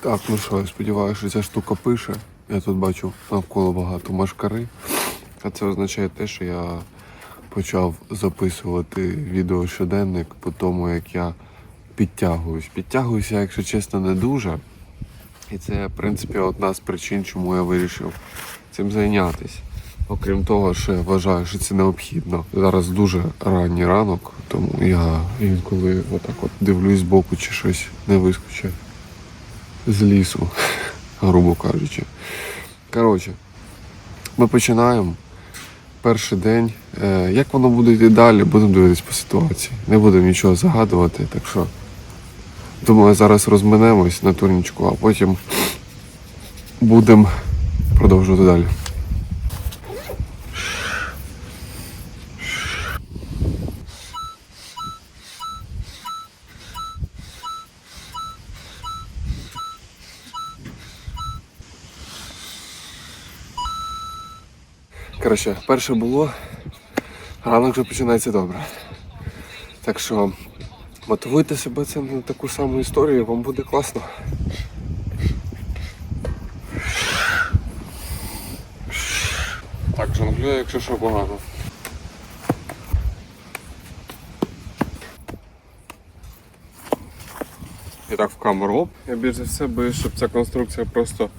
Так, ну що, я сподіваюся, що ця штука пише. Я тут бачу навколо багато машкари. А це означає те, що я почав записувати відео щоденник по тому, як я підтягуюсь. Підтягуюся, якщо чесно, не дуже. І це, в принципі, одна з причин, чому я вирішив цим зайнятися. Окрім того, що я вважаю, що це необхідно. Зараз дуже ранній ранок, тому я інколи отак от дивлюсь збоку, чи щось не вискочить з лісу, грубо кажучи. Коротше, ми починаємо. Перший день. Е, Як воно буде йти далі, будемо дивитися по ситуації. Не будемо нічого загадувати, так що думаю, зараз розминемось на турнічку, а потім будемо продовжувати далі. Коротше, перше було, ранок вже починається добре. Так що мотивуйте себе це на таку саму історію, вам буде класно. Так, жонглюю, якщо що погано. І так в камеру. Я більш за все боюсь, щоб ця конструкція просто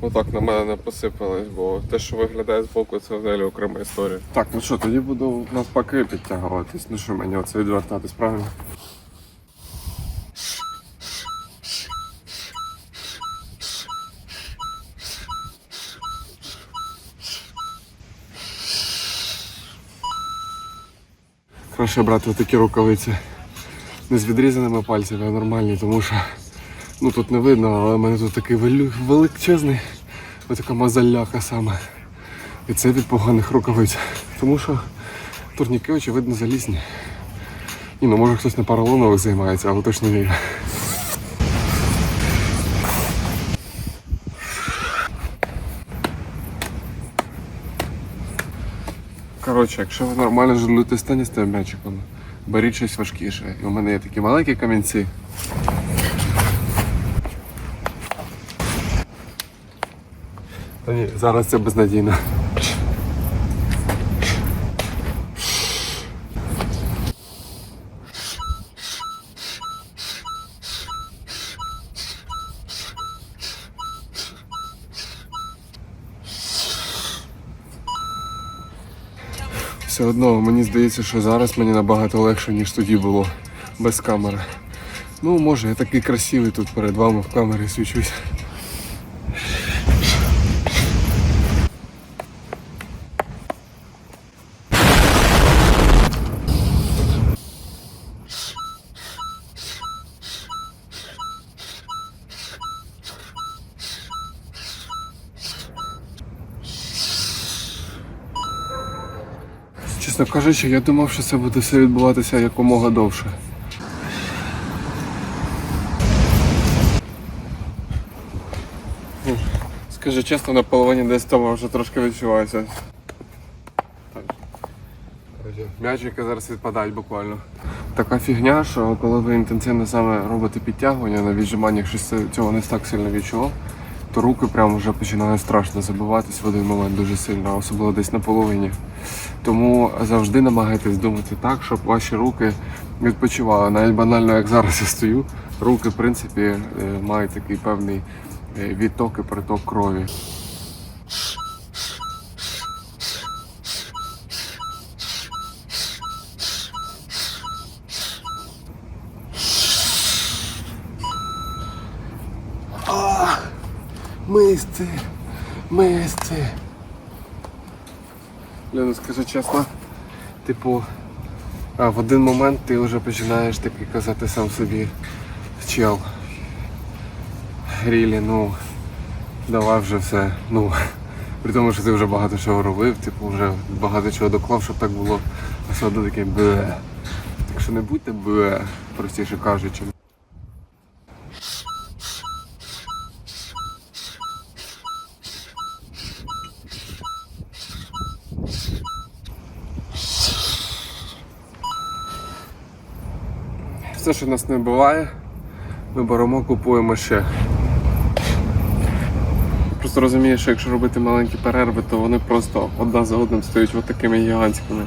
отак на мене не посипалась, бо те, що виглядає збоку, це взагалі окрема історія. Так, ну що, тоді буду навпаки підтягуватись. Ну що мені оце відвертатись, правильно? Краще брати такі рукавиці не з відрізаними пальцями, а нормальні, тому що ну тут не видно, але в мене тут такий величезний, отака мазаляка саме. І це від поганих рукавиць. Тому що турніки, очевидно, залізні. Ні, ну може хтось на поролонових займається, але точно не. Коротше, якщо ви нормально жонглюєте стані з тим м'ячиком, беріть щось важкіше. І у мене є такі маленькі камінці. Та ні, зараз це безнадійно. Все одно мені здається, що зараз мені набагато легше, ніж тоді було без камери. Ну, може, я такий красивий тут перед вами в камері свічусь. Чесно кажучи, я думав, що це буде все відбуватися якомога довше. Скажи чесно, на половині десь того вже трошки відчувається. М'ячики зараз відпадають буквально. Така фігня, що коли ви інтенсивно саме робите підтягування на віджиманнях, щось цього не так сильно відчував, то руки прям вже починають страшно забиватись в один момент дуже сильно, особливо десь на половині. Тому завжди намагайтесь думати так, щоб ваші руки відпочивали. Навіть банально, як зараз я стою, руки, в принципі, е, мають такий певний е, відток і приток крові. Мисці, мисці. Лена, скажи чесно, типу, а в один момент ти вже починаєш таки казати сам собі, чел. Рілі, ну, давай вже все. Ну, при тому, що ти вже багато чого робив, типу, вже багато чого доклав, щоб так було, а все одно таке бе. Так що не будьте бе, простіше кажучи. Все, що нас не буває, ми беремо, купуємо ще. просто розумію, що якщо робити маленькі перерви, то вони просто одна за одним стають от такими гігантськими.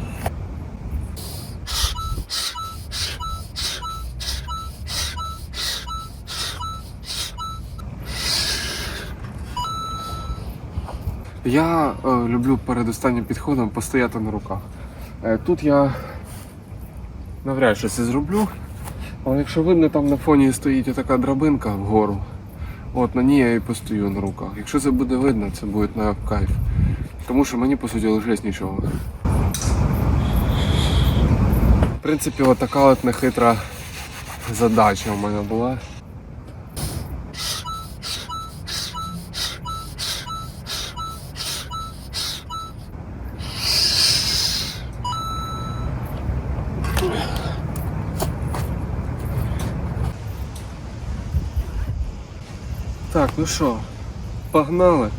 Я е, люблю перед останнім підходом постояти на руках. Е, тут я навряд чи це зроблю. Але якщо видно, там на фоні стоїть така драбинка вгору. От на ній я і постою на руках. Якщо це буде видно, це буде на кайф. Тому що мені по суті лишилось нічого. В принципі, отака от нехитра задача у мене була. Так, ну що, погнали.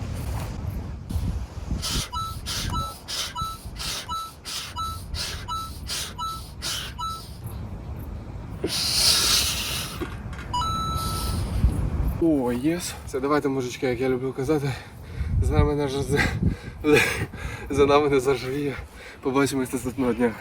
О, єс. Це давайте, мужички, як я люблю казати. З нами не ж- за нами не заживіє. Побачимось наступного дня.